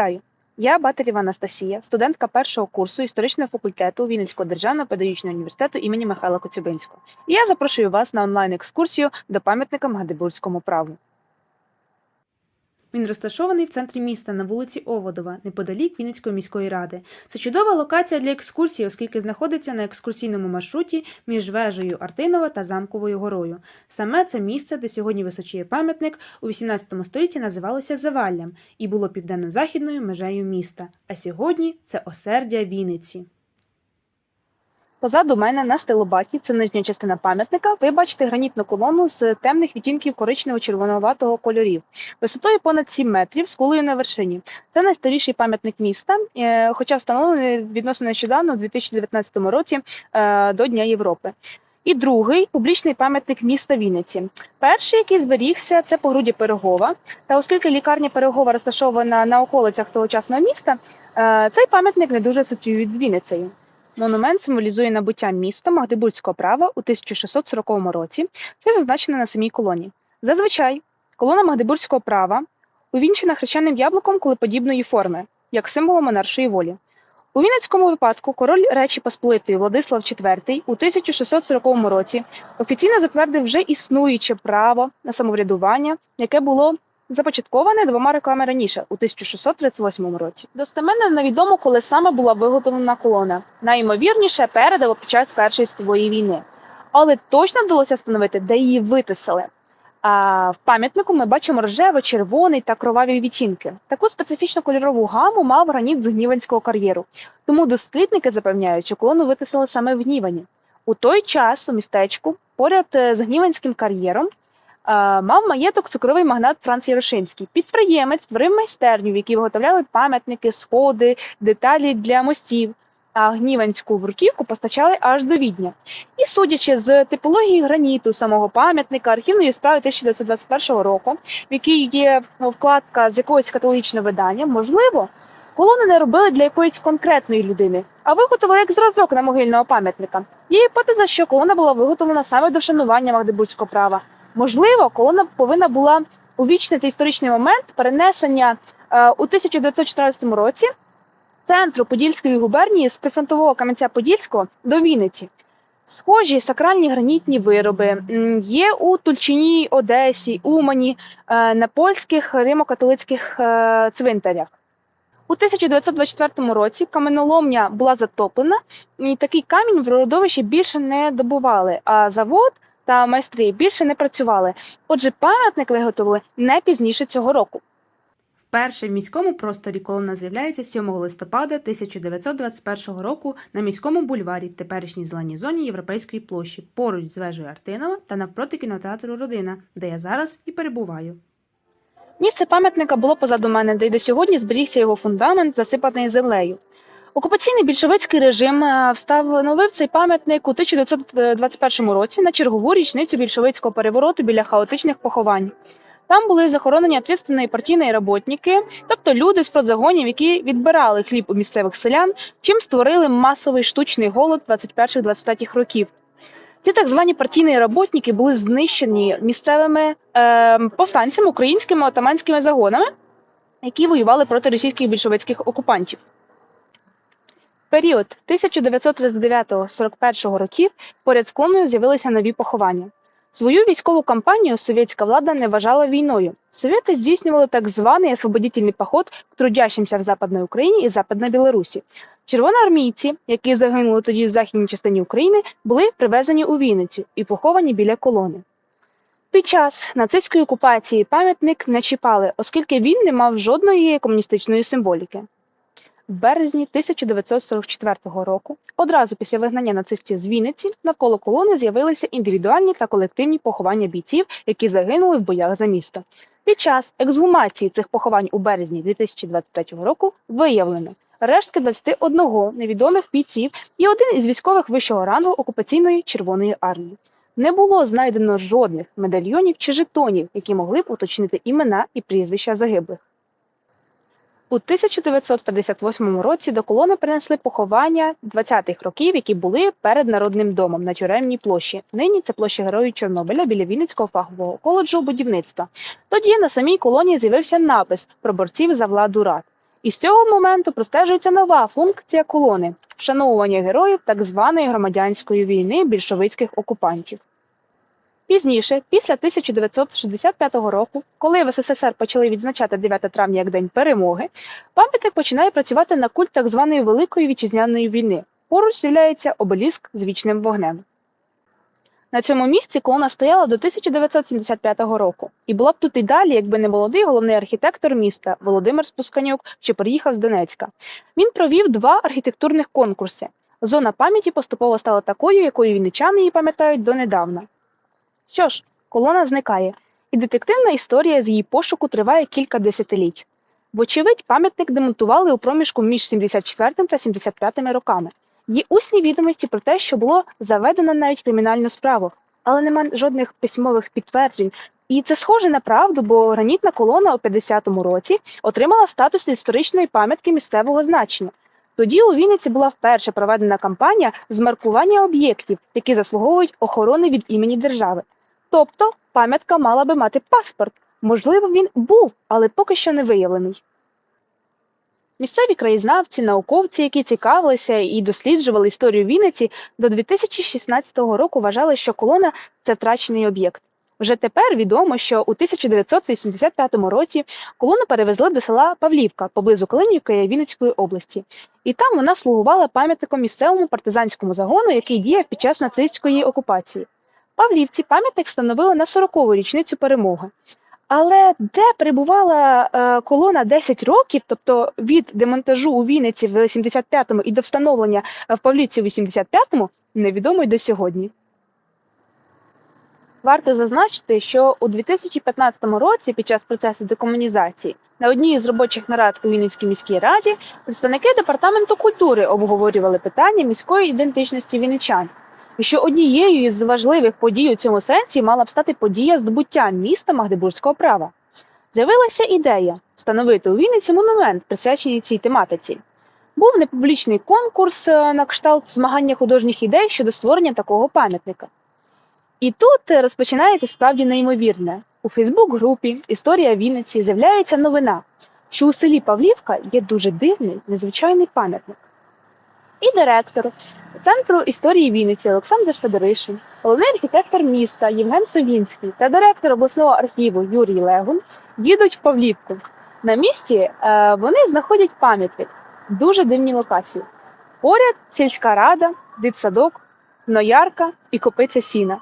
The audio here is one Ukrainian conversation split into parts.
Вітаю! Я Батарєва Анастасія, студентка першого курсу історичного факультету Вінницького державного педагогічного університету імені Михайла Коцюбинського. І я запрошую вас на онлайн-екскурсію до пам'ятника Магдебурзькому праву. Він розташований в центрі міста на вулиці Оводова, неподалік Вінницької міської ради. Це чудова локація для екскурсії, оскільки знаходиться на екскурсійному маршруті між вежею Артинова та Замковою горою. Саме це місце, де сьогодні височіє пам'ятник, у XVIII столітті називалося Заваллям і було південно-західною межею міста. А сьогодні це осердя Вінниці. Позаду мене на стилобаті, це нижня частина пам'ятника, ви бачите гранітну колону з темних відтінків коричнево-червонуватого кольорів, висотою понад 7 метрів з кулею на вершині. Це найстаріший пам'ятник міста, е, хоча встановлений відносно нещодавно, у 2019 році, е, до Дня Європи. І другий публічний пам'ятник міста Вінниці. Перший, який зберігся, це погруді Пирогова. Та оскільки лікарня Пирогова розташована на околицях тогочасного міста, е, цей пам'ятник не дуже асоціюють з Вінницею. Монумент символізує набуття міста Магдебурзького права у 1640 році, що зазначено на самій колоні. Зазвичай колона Магдебурзького права увінчена хрещеним яблуком кулеподібної форми, як символом монаршої волі. У Вінницькому випадку король Речі Посполитої Владислав IV у 1640 році офіційно затвердив вже існуюче право на самоврядування, яке було започатковане двома роками раніше, у 1638 році. Достеменно невідомо, коли саме була виготовлена колона, найімовірніше перед або під час Першої світової війни. Але точно вдалося встановити, де її витисали. А в пам'ятнику ми бачимо рожево, червоний та кроваві відтінки. Таку специфічну кольорову гаму мав граніт з Гніванського кар'єру. Тому дослідники запевняють, що колону витисали саме в Гнівані. У той час у містечку, поряд е, з Гніванським кар'єром, мав маєток цукровий магнат Франц Ярошинський. Підприємець створив майстерню, в якій виготовляли пам'ятники, сходи, деталі для мостів. А гніванську бруківку постачали аж до Відня. І судячи з типології граніту самого пам'ятника, архівної справи 1921 року, в якій є вкладка з якогось католичного видання, можливо, колони не робили для якоїсь конкретної людини, а виготовили як зразок на могильного пам'ятника. Є гіпотеза, що колона була виготовлена саме до вшанування Магдебурзького права. Можливо, колона повинна була увічнити історичний момент перенесення е, у 1914 році центру Подільської губернії з прифронтового Кам'янця-Подільського до Вінниці. Схожі сакральні гранітні вироби є у Тульчині, Одесі, Умані, е, на польських римо-католицьких е, цвинтарях. У 1924 році каменоломня була затоплена, і такий камінь в родовищі більше не добували, а завод та майстри більше не працювали. Отже, пам'ятник виготовили не пізніше цього року. Вперше в міському просторі колона з'являється 7 листопада 1921 року на міському бульварі в теперішній зеленій зоні Європейської площі, поруч з вежею Артинова та навпроти кінотеатру Родина, де я зараз і перебуваю. Місце пам'ятника було позаду мене, де й до сьогодні зберігся його фундамент, засипаний землею. Окупаційний більшовицький режим е, встановив цей пам'ятник у 1921 році на чергову річницю більшовицького перевороту біля хаотичних поховань. Там були захоронені відповідальні партійні роботники, тобто люди з продзагонів, які відбирали хліб у місцевих селян, чим створили масовий штучний голод 21-23 років. Ці так звані партійні роботники були знищені місцевими е, повстанцями, українськими отаманськими загонами, які воювали проти російських більшовицьких окупантів. Період 1939-41 років поряд з клоною з'явилися нові поховання. Свою військову кампанію совєтська влада не вважала війною. Совєти здійснювали так званий освободительний поход к трудящимся в Западній Україні і Западній Білорусі. Червоноармійці, які загинули тоді в західній частині України, були привезені у Вінницю і поховані біля колони. Під час нацистської окупації пам'ятник не чіпали, оскільки він не мав жодної комуністичної символіки. В березні 1944 року, одразу після вигнання нацистів з Вінниці, навколо колони з'явилися індивідуальні та колективні поховання бійців, які загинули в боях за місто. Під час ексгумації цих поховань у березні 2023 року виявлено рештки 21 невідомих бійців і один із військових вищого рангу окупаційної Червоної армії. Не було знайдено жодних медальйонів чи жетонів, які могли б уточнити імена і прізвища загиблих. У 1958 році до колони принесли поховання 20-х років, які були перед народним домом на тюремній площі. Нині це площа Героїв Чорнобиля біля Вінницького фахового коледжу будівництва. Тоді на самій колоні з'явився напис про борців за владу рад. І з цього моменту простежується нова функція колони вшановування героїв так званої громадянської війни більшовицьких окупантів. Пізніше, після 1965 року, коли в СССР почали відзначати 9 травня як День перемоги, пам'ятник починає працювати на культ так званої Великої вітчизняної війни. Поруч з'являється обеліск з вічним вогнем. На цьому місці колона стояла до 1975 року, і була б тут і далі, якби не молодий головний архітектор міста Володимир Спусканюк, що приїхав з Донецька. Він провів два архітектурних конкурси. Зона пам'яті поступово стала такою, якою вінничани її пам'ятають донедавна. Що ж, колона зникає, і детективна історія з її пошуку триває кілька десятиліть. Вочевидь, пам'ятник демонтували у проміжку між 74 та 75 роками. Є усні відомості про те, що було заведено навіть кримінальну справу, але нема жодних письмових підтверджень. І це схоже на правду, бо гранітна колона у 50-му році отримала статус історичної пам'ятки місцевого значення. Тоді у Вінниці була вперше проведена кампанія з маркування об'єктів, які заслуговують охорони від імені держави. Тобто пам'ятка мала би мати паспорт. Можливо, він був, але поки що не виявлений. Місцеві краєзнавці, науковці, які цікавилися і досліджували історію Вінниці, до 2016 року вважали, що колона це втрачений об'єкт. Вже тепер відомо, що у 1985 році колону перевезли до села Павлівка поблизу Калинівки Вінницької області, і там вона слугувала пам'ятником місцевому партизанському загону, який діяв під час нацистської окупації. Павлівці пам'ятник встановили на 40-ту річницю перемоги. Але де перебувала е, колона 10 років, тобто від демонтажу у Вінниці в 75-му і до встановлення в Павлівці в 85-му, невідомо й до сьогодні. Варто зазначити, що у 2015 році, під час процесу декомунізації, на одній із робочих нарад у Вінницькій міській раді представники департаменту культури обговорювали питання міської ідентичності вінничан. Що однією із важливих подій у цьому сенсі мала б стати подія здобуття міста Магдебурзького права. З'явилася ідея встановити у Вінниці монумент, присвячений цій тематиці. Був непублічний конкурс е, на кшталт змагання художніх ідей щодо створення такого пам'ятника. І тут е, розпочинається справді неймовірне. У Фейсбук-групі Історія Вінниці з'являється новина, що у селі Павлівка є дуже дивний, незвичайний пам'ятник. І директор Центру історії Вінниці Олександр Федоришин, головний архітектор міста Євген Совінський та директор обласного архіву Юрій Легун їдуть в Павлівку. На місці е, вони знаходять пам'ятник, дуже дивні локації. Поряд сільська рада, дитсадок, ноярка і копиця сіна.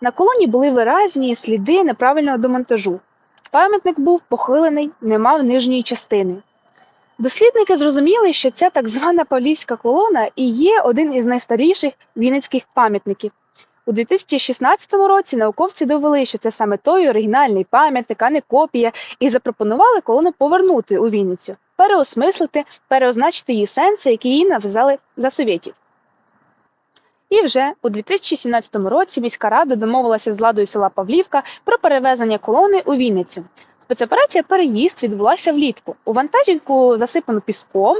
На колоні були виразні сліди неправильного демонтажу. Пам'ятник був похилений, не мав нижньої частини. Дослідники зрозуміли, що ця так звана Павлівська колона і є один із найстаріших вінницьких пам'ятників. У 2016 році науковці довели, що це саме той оригінальний пам'ятник, а не копія, і запропонували колону повернути у Вінницю, переосмислити, переозначити її сенси, які їй нав'язали за совєтів. І вже у 2017 році міська рада домовилася з владою села Павлівка про перевезення колони у Вінницю. Спецоперація переїзд відбулася влітку. У вантажівку, засипану піском,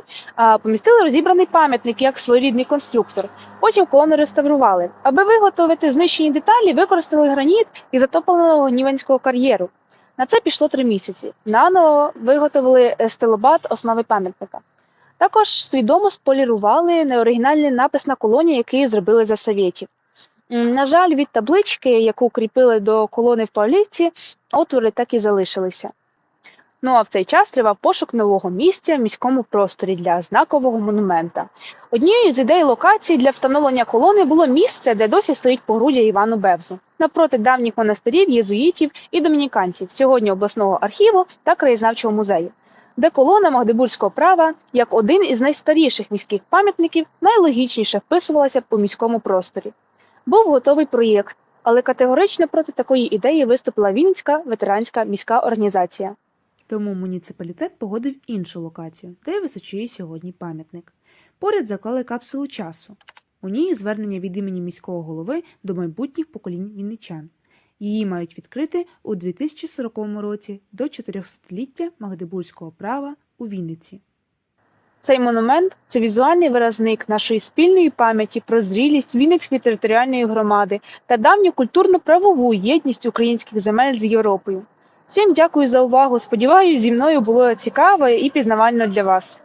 помістили розібраний пам'ятник як своєрідний конструктор. Потім колону реставрували. Аби виготовити знищені деталі, використали граніт і затопленого гніванського кар'єру. На це пішло три місяці. Наново виготовили е, стилобат основи пам'ятника. Також свідомо сполірували неоригінальний напис на колоні, який зробили за совєтів. На жаль, від таблички, яку кріпили до колони в Павлівці, отвори так і залишилися. Ну а в цей час тривав пошук нового місця в міському просторі для знакового монумента. Однією з ідей локації для встановлення колони було місце, де досі стоїть погруддя Івану Бевзу, напроти давніх монастирів, єзуїтів і домініканців, сьогодні обласного архіву та краєзнавчого музею, де колона Магдебурзького права, як один із найстаріших міських пам'ятників, найлогічніше вписувалася по міському просторі. Був готовий проєкт, але категорично проти такої ідеї виступила Вінницька ветеранська міська організація. Тому муніципалітет погодив іншу локацію, де височує сьогодні пам'ятник. Поряд заклали капсулу часу. У ній звернення від імені міського голови до майбутніх поколінь вінничан. Її мають відкрити у 2040 році до 400-ліття Магдебурзького права у Вінниці. Цей монумент це візуальний виразник нашої спільної пам'яті про зрілість Вінницької територіальної громади та давню культурно-правову єдність українських земель з Європою. Всім дякую за увагу. Сподіваюсь, зі мною було цікаво і пізнавально для вас.